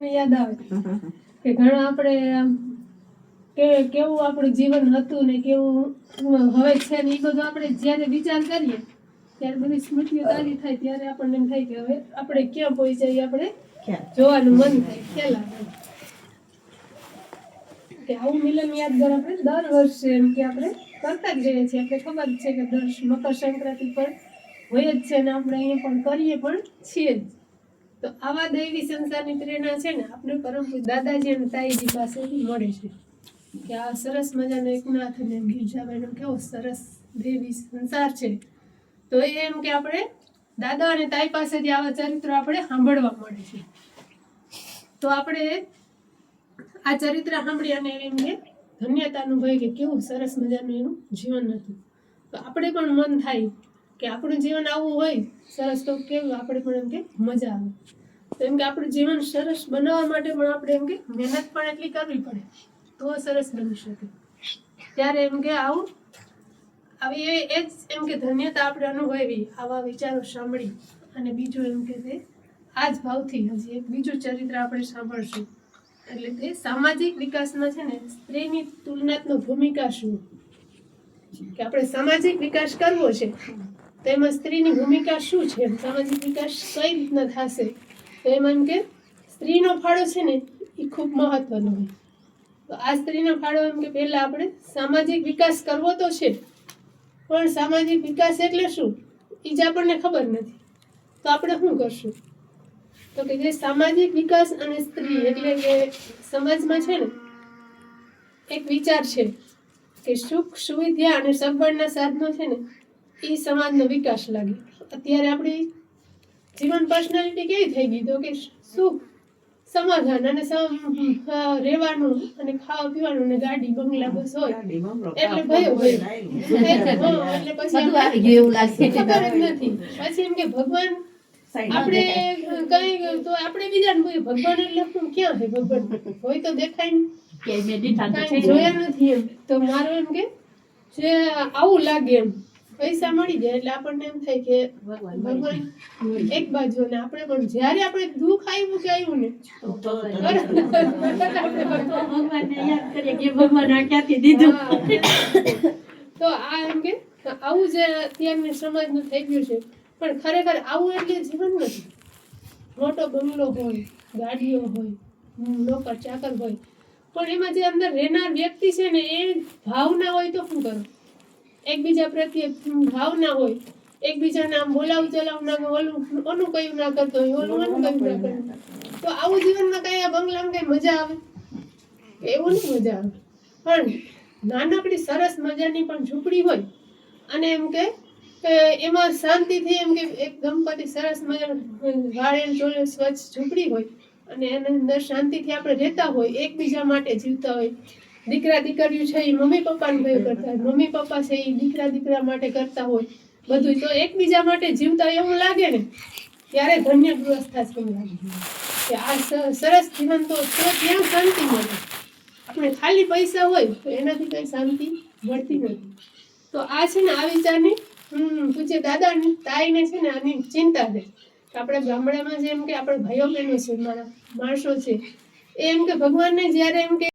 યાદ આવે કે ઘણા આપણે આમ કે કેવું આપણું જીવન હતું ને કેવું હવે છે ને એ બધું આપણે જ્યારે વિચાર કરીએ ત્યારે બધી સ્મૃતિઓ તાજી થાય ત્યારે આપણને એમ થાય કે હવે આપણે ક્યાં પહોંચ્યા એ આપણે જોવાનું મન થાય ખ્યાલ આવે કે આવું મિલન યાદગાર આપણે દર વર્ષે એમ કે આપણે કરતા જ રહીએ છીએ. આપણે ખબર છે કે દર મકર સંક્રાંતિ પર હોય જ છે ને આપણે અહીંયા પણ કરીએ પણ છીએ જ. તો આવા દૈવી સંસારની પ્રેરણા છે ને આપણે પરમ દાદાજી અને તાઈજી પાસેથી મળે છે. કે આ સરસ મજાનો એકનાથ અને ગિરજાબેનનો કેવો સરસ દેવી સંસાર છે. તો એ એમ કે આપણે દાદા અને તાઈ પાસેથી આવા ચરિત્રો આપણે સાંભળવા મળે છે. તો આપણે આ ચરિત્ર સાંભળી અને એમને ધન્યતા અનુભવી કે કેવું સરસ મજાનું એનું જીવન હતું. તો આપણે પણ મન થાય કે આપણું જીવન આવું હોય, સરસ તો કેવું આપણે પણ એમ કે મજા આવે. તો એમ કે આપણું જીવન સરસ બનાવવા માટે પણ આપણે એમ કે મહેનત પણ એટલી કરવી પડે, તો સરસ બની શકે. ત્યારે એમ કે આવું, આવી એ જ એમ કે ધન્યતા આપણે અનુભવી, આવા વિચારો સાંભળી અને બીજું એમ કે તે આ જ ભાવથી હજી એક બીજું ચરિત્ર આપણે સાંભળશું. એટલે તે સામાજિક વિકાસમાં છે ને, સ્ત્રીની તુલનાત્મક ભૂમિકા શું? કે આપણે સામાજિક વિકાસ કરવો છે. તો એમાં સ્ત્રીની ભૂમિકા શું છે? સામાજિક વિકાસ કઈ રીતના થશે? તો એમાં એમ કે સ્ત્રીનો ફાળો છે ને એ ખૂબ મહત્વનો હોય. તો આ સ્ત્રીનો ફાળો એમ કે પહેલાં આપણે સામાજિક વિકાસ કરવો તો છે, પણ સામાજિક વિકાસ એટલે શું? એ જ આપણને ખબર નથી. તો આપણે શું કરશું? તો કે જે સામાજિક વિકાસ અને સ્ત્રી એટલે કે સમાજમાં છે ને, એક વિચાર છે કે સુખ, સુવિધા અને સગવડના સાધનો છે ને એ સમાજનો વિકાસ લાગે. અત્યારે આપણી જીવન પર્સનાલિટી કેવી થઈ ગઈ તો કે સુખ સમાધાન અને રહેવાનું અને ખાવા પીવાનું ને ગાડી બંગલા બસ હોય. એટલે ભયો ભયો એટલે પછી એવું લાગે ખબર જ નથી. પછી એમ કે ભગવાન આપણે કઈ તો આપણે બીજાને પૂછીએ ભગવાન એટલે શું ક્યાં છે ભગવાન? હોય તો દેખાય ને. જોયા નથી એમ. તો મારું એમ કે જે આવું લાગે એમ. પૈસા મળી જાય એટલે આપણને એમ થાય કે ભગવાન ભગવાન એક બાજુ ને આપણે પણ જ્યારે આપણે દુઃખ આવ્યું કે આવ્યું ને ભગવાનને યાદ કરીએ કે ભગવાન આ ક્યાંથી દીધું તો આ એમ કે આવું જે અત્યારની સમાજનું થઈ ગયું છે પણ ખરેખર આવું એટલે જીવન નથી મોટો બંગલો હોય ગાડીઓ હોય નોકર ચાકર હોય પણ એમાં જે અંદર રહેનાર વ્યક્તિ છે ને એ ભાવના હોય તો શું કરો એકબીજા પ્રત્યે ભાવ ના હોય એકબીજાના આમ બોલાવ ચલાવ ના ઓલું ઓનું કયું ના કરતો હોય ઓલું ઓનું કયું ના કરતો તો આવું જીવનમાં કઈ આ બંગલામાં કઈ મજા આવે? એવું નહીં મજા આવે? પણ નાનકડી સરસ મજાની પણ ઝૂંપડી હોય અને એમ કે એમાં શાંતિથી એમ કે એક દંપતિ સરસ મજા વાળેલ ચોળેલ સ્વચ્છ ઝૂંપડી હોય અને એની અંદર શાંતિથી આપણે રહેતા હોય એકબીજા માટે જીવતા હોય દીકરા દીકરીઓ છે એ મમ્મી પપ્પાનું ભય કરતા હોય. મમ્મી પપ્પા છે એ દીકરા દીકરા માટે કરતા હોય. બધું તો એકબીજા માટે જીવતા એવું લાગે ને, ત્યારે ધન્ય ગૃહસ્થા છે એવું લાગે કે આ સરસ જીવન તો ત્યાં શાંતિ મળે. આપણે ખાલી પૈસા હોય તો એનાથી કંઈ શાંતિ મળતી નથી. તો આ છે ને આ વિચારની, હમ પૂછે દાદા તાઈને છે ને આની ચિંતા છે. આપણે ગામડામાં જેમ કે આપણે ભાઈઓ બહેનો છે, મારા માણસો છે એમ કે ભગવાનને જ્યારે એમ કે